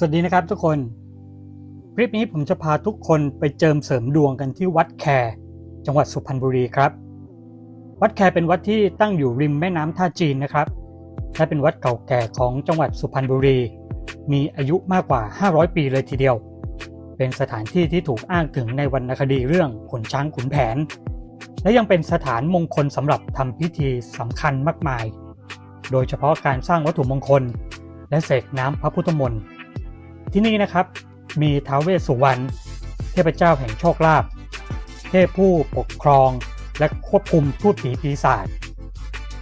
สวัสดีนะครับทุกคน คลิปนี้ผมจะพาทุกคนไปเจิมเสริมดวงกันที่วัดแคจังหวัดสุพรรณบุรีครับ วัดแคเป็นวัดที่ตั้งอยู่ริมแม่น้ำท่าจีนนะครับและเป็นวัดเก่าแก่ของจังหวัดสุพรรณบุรี มีอายุมากกว่า 500 ปีเลยทีเดียว เป็นสถานที่ที่ถูกอ้างถึงในวรรณคดีเรื่องขนช้างขุนแผน และยังเป็นสถานมงคลสำหรับทำพิธีสำคัญมากมาย โดยเฉพาะการสร้างวัตถุมงคล และเสกน้ำพระพุทธมนต์ ที่นี่นะครับมีท้าวเวสสุวรรณเทพเจ้าแห่งโชคลาภเทพผู้ปกครองและควบคุมทูตผีปีศาจ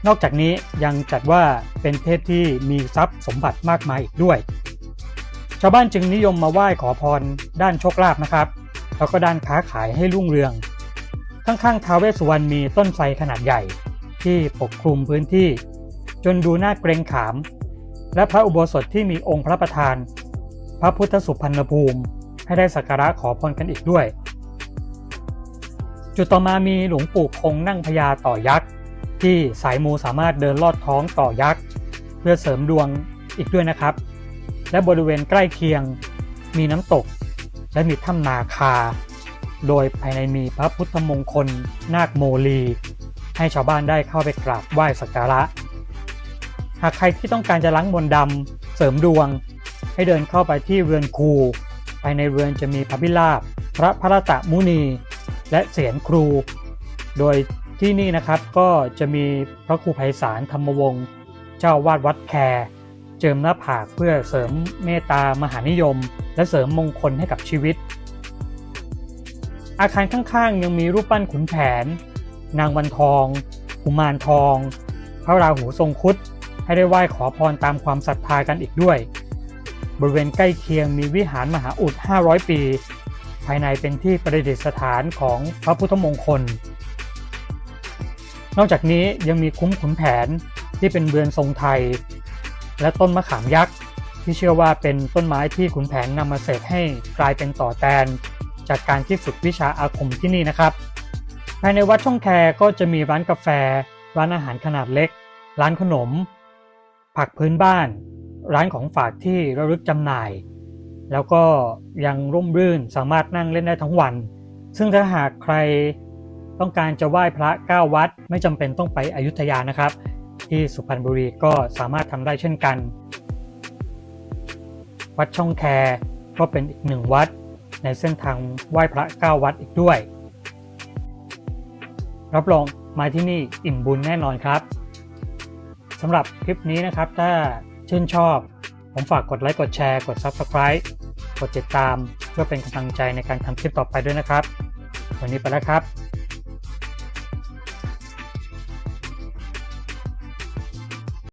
นอกจากนี้ยังจัดว่าเป็นเทพที่มีทรัพย์สมบัติมากมายอีกด้วย ชาวบ้านจึงนิยมมาไหว้ขอพรด้านโชคลาภนะครับ แล้วก็ด้านค้าขายให้รุ่งเรือง ข้างๆท้าวเวสสุวรรณมีต้นไทรขนาดใหญ่ ที่ปกคลุมพื้นที่ จนดูน่าเกรงขาม และพระอุโบสถที่มีองค์พระประธาน พระพุทธสุพรรณภูมิ ให้ได้สักการะขอพรกันอีกด้วย จุดต่อมามีหลวงปู่คงนั่งพญาต่อยักษ์ที่สายมูสามารถเดินลอดท้องต่อยักษ์เพื่อเสริมดวงอีกด้วยนะครับ และบริเวณใกล้เคียงมีน้ำตก และมีถ้ำนาคา โดยภายในมีพระพุทธมงคล นาคโมลี ให้ชาวบ้านได้เข้าไปกราบไหว้สักการะ หากใครที่ต้องการจะล้างมนต์ดำเสริมดวง ให้เดินเข้าไปที่เรือนครู ภายในเรือนจะมีพระพิราบ พระพระตะมุนี และเสียนครู โดยที่นี่นะครับก็จะมีพระครูไพศาลธรรมวงศ์เจ้าวาดวัดแคร์เจิมหน้าผากเพื่อเสริมเมตตามหานิยม และเสริมมงคลให้กับชีวิต อาคารข้างๆ ยังมีรูปปั้นขุนแผน นางวันทองกุมารทอง พระราหูทรงครุฑให้ได้ไหว้ขอพรตามความศรัทธากันอีกด้วย บริเวณใกล้เคียงมีวิหารมหาอุด 500 ปี ภายในเป็นที่ประดิษฐานของพระพุทธมงคล นอกจากนี้ยังมีคุ้มขุนแผนที่เป็นเบือนทรงไทย และต้นมะขามยักษ์ที่เชื่อว่าเป็นต้นไม้ที่ขุนแผนนำมาเสกให้กลายเป็นต่อแตน จากการที่ฝึกวิชาอาคมที่นี่นะครับ ภายในวัดช่องแคก็จะมีร้านกาแฟ ร้านอาหารขนาดเล็ก ร้านขนม ผักพื้นบ้าน ร้านของฝากที่ระลึกจำหน่าย แล้วก็ยังร่มรื่นสามารถนั่งเล่นได้ทั้งวัน ซึ่งถ้าหากใครต้องการจะไหว้พระ9วัด ไม่จำเป็นต้องไปอยุธยานะครับ ที่สุพรรณบุรีก็สามารถทำได้เช่นกัน วัดช่องแคก็เป็นอีกหนึ่งวัด ในเส้นทางไหว้พระ9วัดอีกด้วย รับรองมาที่นี่อิ่มบุญแน่นอนครับสำหรับคลิปนี้นะครับถ้า ชื่นชอบ ผมฝากกดไลค์กดแชร์กด Subscribe กดติดตาม เพื่อเป็นกำลังใจในการทำคลิปต่อไปด้วยนะครับ วันนี้ไปแล้วครับ